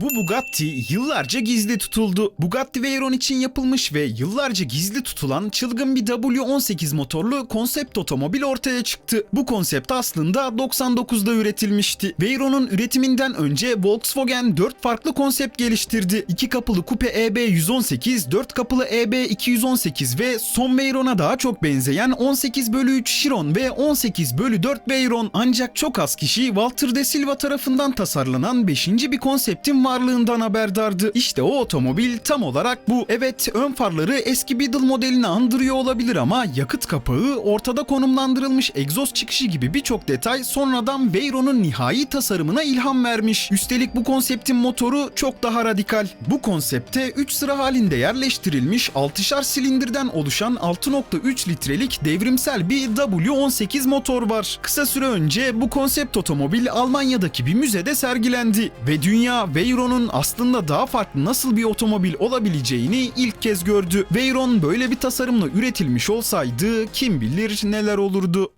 Bu Bugatti yıllarca gizli tutuldu. Bugatti Veyron için yapılmış ve yıllarca gizli tutulan çılgın bir W18 motorlu konsept otomobil ortaya çıktı. Bu konsept aslında 99'da üretilmişti. Veyron'un üretiminden önce Volkswagen 4 farklı konsept geliştirdi. 2 kapılı kupe EB118, 4 kapılı EB218 ve son Veyron'a daha çok benzeyen 18 bölü 3 Chiron ve 18 bölü 4 Veyron. Ancak çok az kişi Walter de Silva tarafından tasarlanan 5. bir konseptin varlığından haberdardı. İşte o otomobil tam olarak bu. Evet ön farları eski Beetle modelini andırıyor olabilir ama yakıt kapağı, ortada konumlandırılmış egzoz çıkışı gibi birçok detay sonradan Veyron'un nihai tasarımına ilham vermiş. Üstelik bu konseptin motoru çok daha radikal. Bu konsepte 3 sıra halinde yerleştirilmiş 6'şar silindirden oluşan 6.3 litrelik devrimsel bir W18 motor var. Kısa süre önce bu konsept otomobil Almanya'daki bir müzede sergilendi ve dünya Veyron'un aslında daha farklı nasıl bir otomobil olabileceğini ilk kez gördü. Veyron böyle bir tasarımla üretilmiş olsaydı kim bilir neler olurdu.